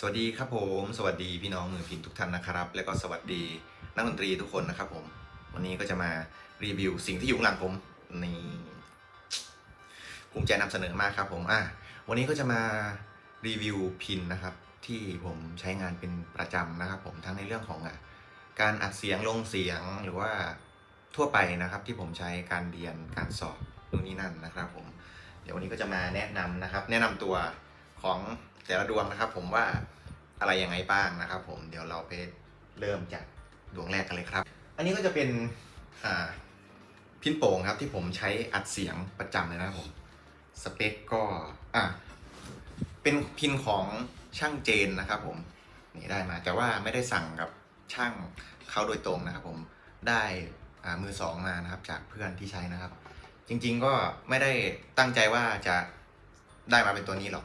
สวัสดีครับผม สวัสดีพี่น้องมือพินทุกท่านนะครับ แล้วก็สวัสดีนักดนตรีทุกคนนะครับผม วันนี้ก็จะมารีวิวสิ่งที่อยู่หลังผมนี่ภูมิใจนำเสนอมากครับผมอะวันนี้ก็จะมารีวิวพินนะครับ ที่ผมใช้งานเป็นประจำนะครับ ผมทั้งในเรื่องของอะการอัดเสียงลงเสียงหรือว่าทั่วไปนะครับ ที่ผมใช้การเรียนการสอบนู่นนี่นั่นนะครับ ผม เดี๋ยววันนี้ก็จะมาแนะนำนะครับ แนะนำตัวของ แต่ละดวงนะครับ ผมว่าอะไรยังไงบ้างนะครับ ผมเดี๋ยวเราไปเริ่มจากดวงแรกกันเลยครับ อันนี้ก็จะเป็นพินโป่งครับที่ผมใช้อัดเสียงประจำเลยนะครับผมสเปคก็อะเป็นพินของช่างเจนนะครับ ผมนี่ได้มาแต่ว่าไม่ได้สั่งกับช่างเขาโดยตรงนะครับ ผมได้มือสองมานะครับ จากเพื่อนที่ใช้นะครับ จริง ๆก็ไม่ได้ตั้งใจว่าจะได้มาเป็นตัวนี้หรอก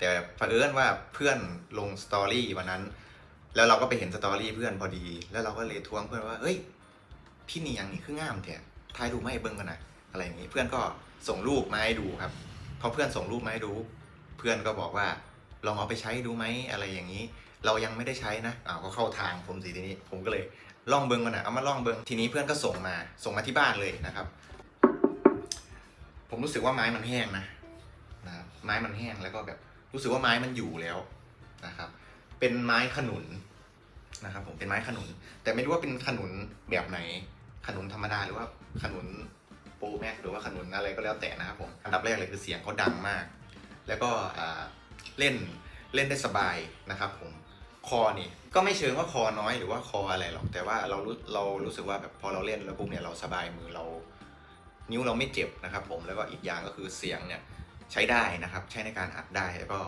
แต่เผอิญว่าเพื่อนลงสตอรี่วันนั้น แล้วเราก็ไปเห็นสตอรี่เพื่อนพอดี แล้วเราก็เลยทวงเพื่อนว่าเอ้ยพี่นี่ยังนี่คืองามแท้ทายดูไม่เบิ้งกันนะอะไรอย่างนี้เพื่อนก็ส่งรูปมาให้ดูครับพอเพื่อนส่งรูปมาให้ดู เพื่อนก็บอกว่าลองเอาไปใช้ดูไหมอะไรอย่างนี้ เรายังไม่ได้ใช้นะอ้าวก็เข้าทางผมสิทีนี้ ผมก็เลยล่องเบิ้งกันนะเอามาล่องเบิ้งทีนี้เพื่อนก็ส่งมาส่งมาที่บ้านเลยนะครับ ผมรู้สึกว่าไม้มันแห้งนะนะไม้มันแห้งแล้วก็แบบ รู้สึกว่าไม้มันอยู่แล้วนะครับ เป็นไม้ขนุนนะครับ ผมเป็นไม้ขนุน แต่ไม่รู้ว่าเป็นขนุนแบบไหน ขนุนธรรมดาหรือว่าขนุนโปรแม็กหรือว่าขนุนอะไรก็แล้วแต่นะครับผมอันดับแรกเลยคือเสียงเขาดังมาก แล้วก็เล่นเล่นได้สบายนะครับผมคอนี่ก็ไม่เชิงว่าคอน้อยหรือว่าคออะไรหรอก แต่ว่าเรารู้เรารู้สึกว่าแบบพอเราเล่นแล้วปุ๊บเนี่ยเราสบายมือเรา นิ้วเราไม่เจ็บนะครับผมแล้วก็อีกอย่างก็คือเสียงเนี่ย ใช้ได้นะครับ ใช้ในการอัดได้แล้วก็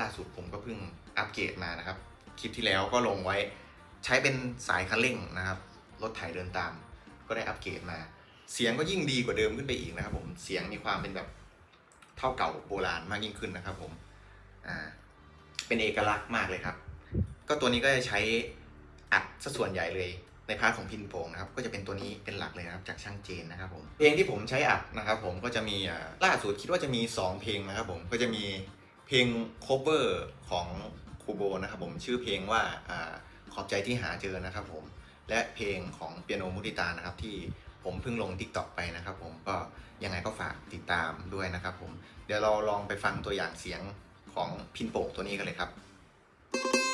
ล่าสุดผมก็เพิ่งอัปเกรดมานะครับ คลิปที่แล้วก็ลงไว้ใช้เป็นสายคันเร่งนะครับ รถไถเดินตาม ก็ได้อัปเกรดมา เสียงก็ยิ่งดีกว่าเดิมขึ้นไปอีกนะครับ ผมเสียงมีความเป็นแบบเท่าเก่าโบราณมากยิ่งขึ้นนะครับ ผมอ่าเป็นเอกลักษณ์มากเลยครับ ก็ตัวนี้ก็จะใช้อัดซะส่วนใหญ่เลย ในพาร์ทของพินโป่งนะครับก็จะเป็นตัวนี้เป็นหลักเลยนะครับจากช่างเจนนะครับผมเพลงที่ผมใช้อัดนะครับผมก็จะมีล่าสุดคิดว่าจะมี 2 เพลงนะครับผมก็จะมีเพลง cover ของคูโบนะครับผมชื่อเพลงว่าอขอบใจที่หาเจอนะครับผมและเพลงของเปียโนมุติตานะครับที่ผมเพิ่งลง t ิ k t o k ไปนะครับผมก็ยังไงก็ฝากติดตามด้วยนะครับผมเดี๋ยวเราลองไปฟังตัวอย่างเสียงของพินโป่งตัวนี้กันเลยครับห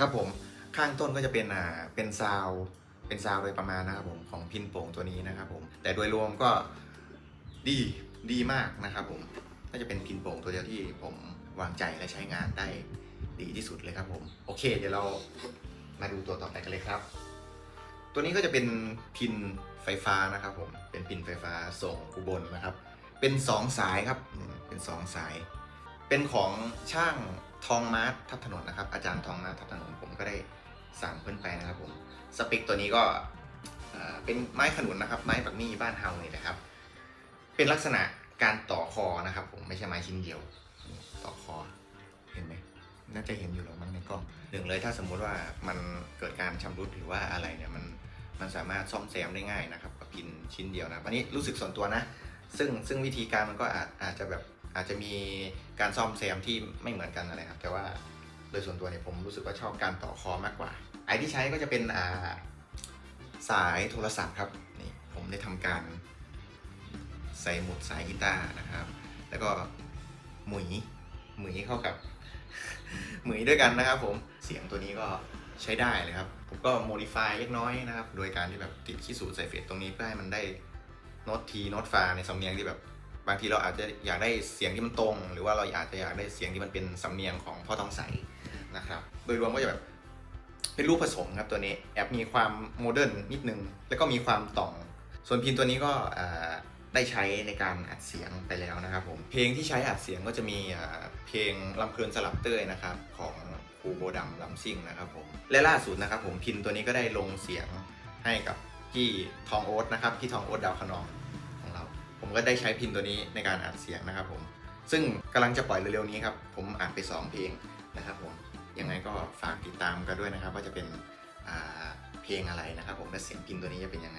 ครับผมข้างต้นก็จะเป็นอ่าเป็นซาวเป็นซาวโดยประมาณนะครับผมของพินโป่งตัวนี้นะครับผมแต่โดยรวมก็ดีดีมากนะครับผมน่าจะเป็นพินโป่งตัวเดียวที่ผมวางใจและใช้งานได้ดีที่สุดเลยครับผมโอเค เดี๋ยวเรามาดูตัวต่อไปกันเลยครับ ตัวนี้ก็จะเป็นพินไฟฟ้านะครับผมเป็นพินไฟฟ้าส่งอุบลนะครับ เป็นสองสายครับเป็นสองสาย เป็นของช่าง ทองมาร์ททับถนนนะครับ อาจารย์ทองมาร์ททับถนนผมก็ได้สั่งเพิ่นไปนะครับผมสเปคตัวนี้ก็เป็นไม้ขนุนนะครับ ไม้ปักมี่บ้านเฮาเนี่ยนะครับ เป็นลักษณะการต่อคอนะครับ ผมไม่ใช่ไม้ชิ้นเดียว ต่อคอเห็นไหมน่าจะเห็นอยู่หรอกมั้งในกล้องหนึ่งเลยถ้าสมมุติว่ามันเกิดการชำรุดหรือว่าอะไรเนี่ยมันมันสามารถซ่อมแซมได้ง่ายนะครับกับพินชิ้นเดียวนะอันนี้รู้สึกส่วนตัวนะ ซึ่งซึ่งวิธีการมันก็อาจอาจจะแบบ อาจจะมีการซ่อมแซมที่ไม่เหมือนกันอะไรครับ แต่ว่าโดยส่วนตัวเนี่ยผมรู้สึกว่าชอบการต่อคอมากกว่า ไอที่ใช้ก็จะเป็นอ่าสายโทรศัพท์ครับนี่ผมได้ทำการ ใส่หมุดสายกีตาร์นะครับ แล้วก็หมุยหมุยเข้ากับหมุยด้วยกันนะครับผมเสียงตัวนี้ก็ใช้ได้เลยครับ ผมก็โมดิฟายเล็กน้อยนะครับ โดยการที่แบบติดขี้สูตรใส่เฟดตรงนี้เพื่อให้มันได้โน้ตทีโน้ตฟาในสำเนียงที่แบบ บางทีเราอาจจะอยากได้เสียงที่มันตรง หรือว่าเราอาจจะอยากได้เสียงที่มันเป็นสำเนียงของพ่อต้องใสนะครับ โดยรวมก็จะแบบเป็นรูปผสมครับตัวนี้แอบมีความโมเดิร์นนิดนึง แล้วก็มีความต่อง ส่วนพินตัวนี้ก็ได้ใช้ในการอัดเสียงไปแล้วนะครับผม เพลงที่ใช้อัดเสียงก็จะมีเพลงลำเพลินสลับเต้ยนะครับของครูโบดำลำซิ่งนะครับผม และล่าสุดนะครับผมพินตัวนี้ก็ได้ลงเสียงให้กับพี่ทองโอ๊ตนะครับพี่ทองโอ๊ตดาวคะนองของเรา ผมก็ได้ใช้พินตัวนี้ในการอัดเสียงนะครับผมซึ่งกำลังจะปล่อยเร็วๆนี้ครับผมอัดไป 2 เพลงนะครับผมยังไงก็ฝากติดตามกันด้วยนะครับ ว่าจะเป็นเพลงอะไรนะครับ ผมและเสียงพินตัวนี้จะเป็นยังไง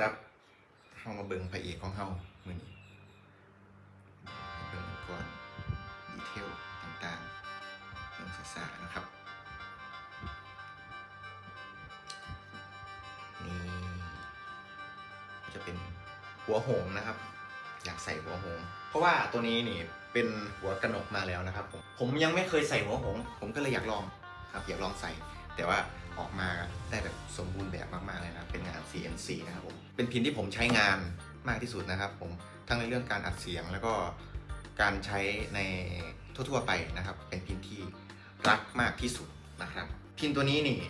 ครับเข้ามาเบิ่งพระเอกของเฮามือนี้เบิ่งก่อนดีเทลต่างๆเรื่องสานะครับ นี่ก็จะเป็นหัวโหงนะครับ อยากใส่หัวโหง เพราะว่าตัวนี้นี่เป็นหัวกระหนกมาแล้วนะครับผมผมยังไม่เคยใส่หัวโหง ผมก็เลยอยากลองครับอยากลองใส่แต่ว่า ออกมาได้แบบสมบูรณ์แบบมากๆเลยนะเป็นงาน CNC นะครับผมเป็นพินที่ผมใช้งานมากที่สุดนะครับผมทั้งในเรื่องการอัดเสียงแล้วก็การใช้ในทั่วๆไปนะครับ เป็นพินที่รักมากที่สุดนะครับพินตัวนี้นี่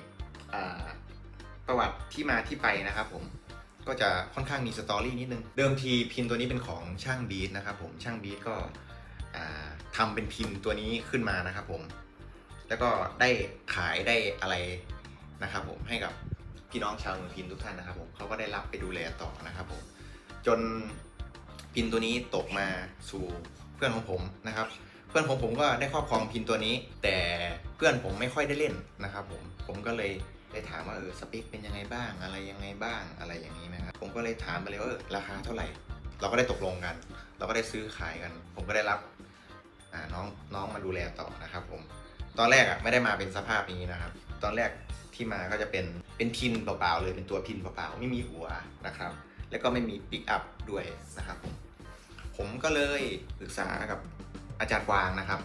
ประวัติที่มาที่ไปนะครับผมก็จะค่อนข้างมีสตอรี่นิดนึง เดิมทีพินตัวนี้เป็นของช่างบีทนะครับผมช่างบีทก็อ่าทำเป็นพินตัวนี้ขึ้นมานะครับผม แล้วก็ได้ขายได้อะไร นะครับผมให้กับพี่น้องชาวเมืองพินทุกท่านนะครับผมเขาก็ได้รับไปดูแลต่อนะครับผมจนพินตัวนี้ตกมาสู่เพื่อนของผมนะครับ เพื่อนของผมก็ได้ครอบครองพินตัวนี้ แต่เพื่อนผมไม่ค่อยได้เล่นนะครับผมผมก็เลยได้ถามว่าเออสเปคเป็นยังไงบ้างอะไรยังไงบ้างอะไรอย่างนี้นะครับผมก็เลยถามไปเลยว่าเออราคาเท่าไหร่ เราก็ได้ตกลงกัน เราก็ได้ซื้อขายกัน ผมก็ได้รับน้องน้องมาดูแลต่อนะครับผมตอนแรกอะไม่ได้มาเป็นสภาพนี้นะครับ ตอนแรกที่มาก็จะเป็นเป็นพินเปล่าๆเลยเป็นตัวพินเปล่าๆไม่มีหัวนะครับ แล้วก็ไม่มีปิกอัพด้วยนะครับผมผมก็เลยปรึกษากับอาจารย์กวางนะครับ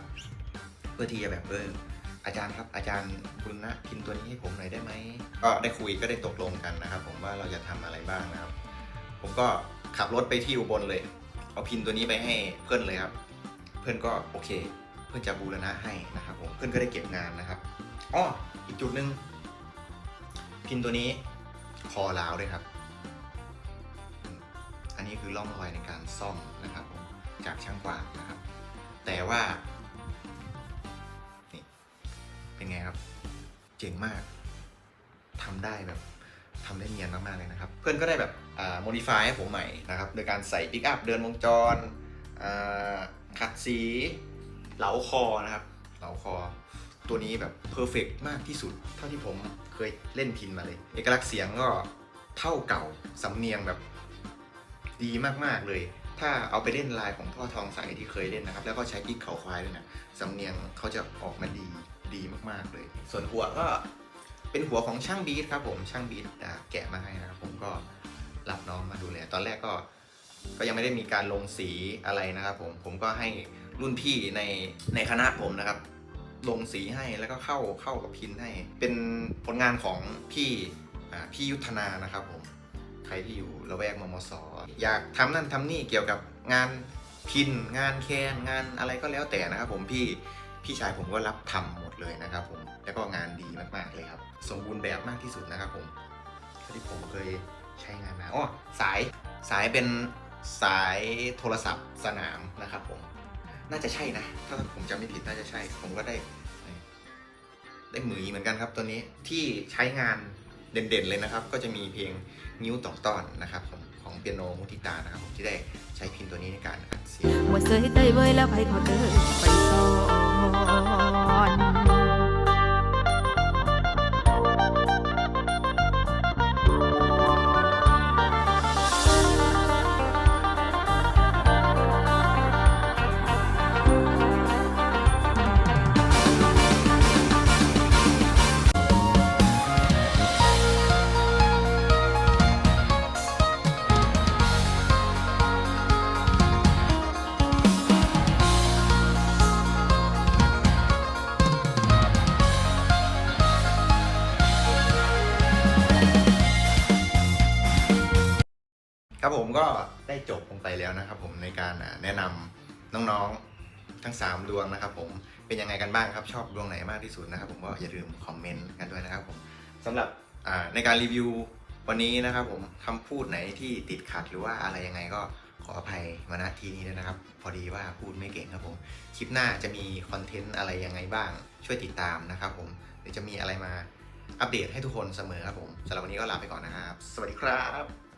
เพื่อที่จะแบบเอออาจารย์ครับอาจารย์คุณนะพินตัวนี้ให้ผมหน่อยได้ไหมก็ได้คุยก็ได้ตกลงกันนะครับ ผมว่าเราจะทำอะไรบ้างนะครับ ผมก็ขับรถไปที่อุบลเลย เอาพินตัวนี้ไปให้เพื่อนเลยครับ เพื่อนก็โอเค เพื่อนจะบูรณะให้นะครับ ผมเพื่อนก็ได้เก็บงานนะครับอ้อ อีกจุดหนึ่งพินตัวนี้คอล้าวด้วยครับ อันนี้คือร่องรอยในการซ่อมนะครับจากช่างกวางนะครับ แต่ว่านี่เป็นไงครับ เจ๋งมากทำได้แบบทำได้เนียนมากๆเลยนะครับ เพื่อนก็ได้แบบอ่า modify ให้ผมใหม่นะครับ โดยการใส่ปิกอัพเดินวงจรขัดสี เหลาคอนะครับ เหลาคอ ตัวนี้แบบเพอร์เฟกมากที่สุด เท่าที่ผมเคยเล่นพินมาเลย เอกลักษณ์เสียงก็เท่าเก่าสำเนียงแบบดีมากๆเลย ถ้าเอาไปเล่นลายของพ่อทองใสที่เคยเล่นนะครับ แล้วก็ใช้พริกเขาควายด้วยนะสำเนียงเขาจะออกมาดีดีมากๆเลย ส่วนหัวก็เป็นหัวของช่างบีทครับผมช่างบีทแกะมาให้นะครับผมก็รับน้องมาดูแลตอนแรกก็ก็ยังไม่ได้มีการลงสีอะไรนะครับผมผมก็ให้รุ่นพี่ในในคณะผมนะครับ ลงสีให้แล้วก็เข้าเข้ากับพินให้ เป็นผลงานของพี่พี่ยุทธนานะครับผมใครที่อยู่ละแวกมมสอยากทำนั่นทำนี่เกี่ยวกับงานพินงานแคนงานอะไรก็แล้วแต่นะครับ ผมพี่พี่ชายผมก็รับทำหมดเลยนะครับ ผมแล้วก็งานดีมากๆเลยครับสมบูรณ์แบบมากที่สุดนะครับ ผมที่ผมเคยใช้งานมาอ๋อสายสายเป็นสายโทรศัพท์สนามนะครับผม น่าจะใช่นะ ถ้าผมจำไม่ผิดน่าจะใช่ ผมก็ได้ ได้หมือเหมือนกันครับตัวนี้ที่ใช้งานเด่นๆเลยนะครับ ก็จะมีเพลงนิ้วตอกตอนนะครับของของเปียโนมุติตานะครับผมที่ได้ใช้พินตัวนี้ในการอัดเสียงว่าเสยเตยเว้ยแล้วไปขอเดินไปสอน ผมก็ได้จบลงไปแล้วนะครับ ผมในการแนะนำน้องๆทั้ง 3 ดวงนะครับ ผมเป็นยังไงกันบ้างครับชอบดวงไหนมากที่สุดนะครับ ผมก็อย่าลืมคอมเมนต์กันด้วยนะครับผมสำหรับในการรีวิววันนี้นะครับ ผมคำพูดไหนที่ติดขัดหรือว่าอะไรยังไงก็ขออภัยมาณทีนี้นะครับ พอดีว่าพูดไม่เก่งครับผมคลิปหน้าจะมีคอนเทนต์อะไรยังไงบ้าง ช่วยติดตามนะครับ ผมเดี๋ยวจะมีอะไรมาอัปเดตให้ทุกคนเสมอครับผมสำหรับวันนี้ก็ลาไปก่อนนะครับ สวัสดีครับ